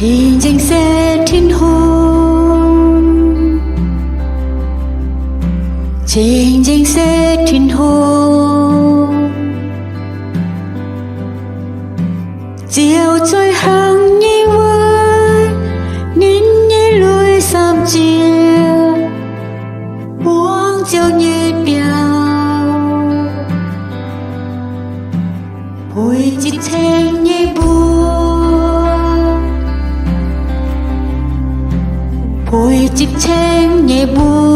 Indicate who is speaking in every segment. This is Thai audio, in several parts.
Speaker 1: Trên danh xe thiên hồn Trên nghĩa buồn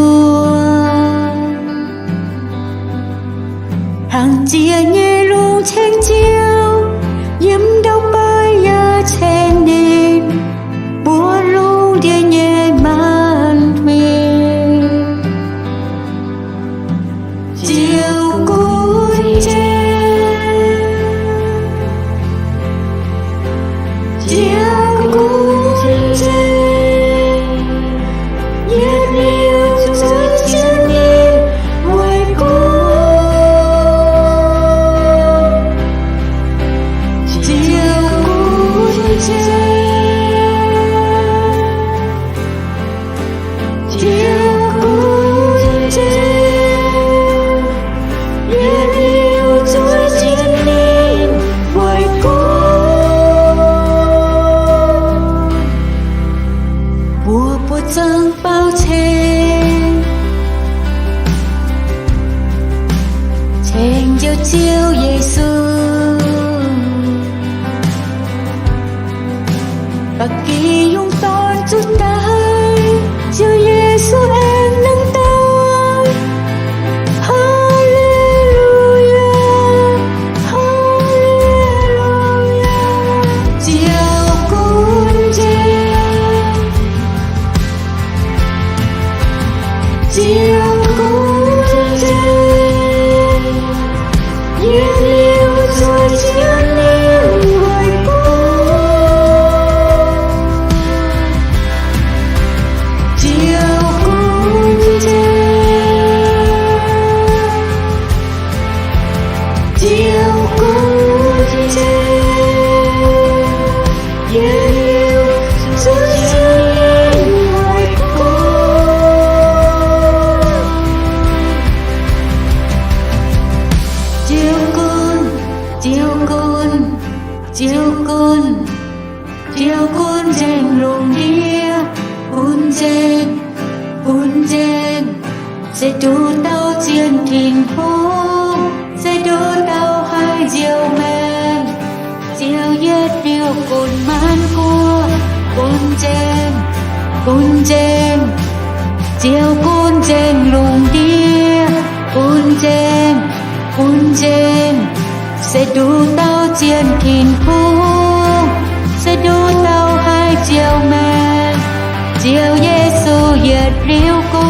Speaker 1: 就照耶稣，不记用 จะดูเต้าเจียนทิงหูจะดูเต้าหายเจียวแมงเจียวเย็ดเดียวกุนมันกัวกุนเจงกุนเจงเจียวกุนเจงลุงเดียกุนเจงกุนเจงจะดูเต้าเจียนทิงหูจะดูเต้าหายเจียวแมงเจียวเยซูเย็ดเดียวกุน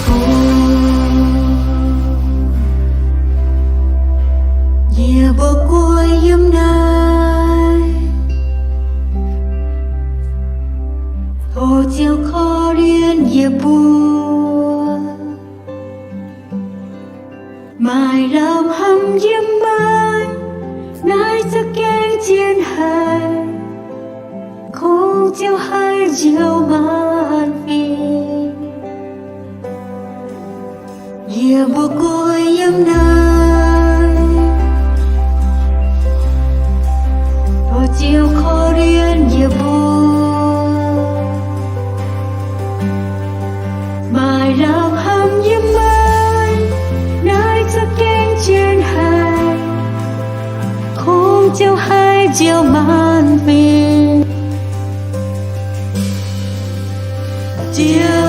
Speaker 1: tiêu hai diệu mani Dia buku yang nak dear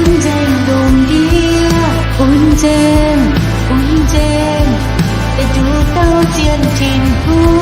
Speaker 1: quân trên đồn kia quân trên quân trên để chúng tao chiến trình vui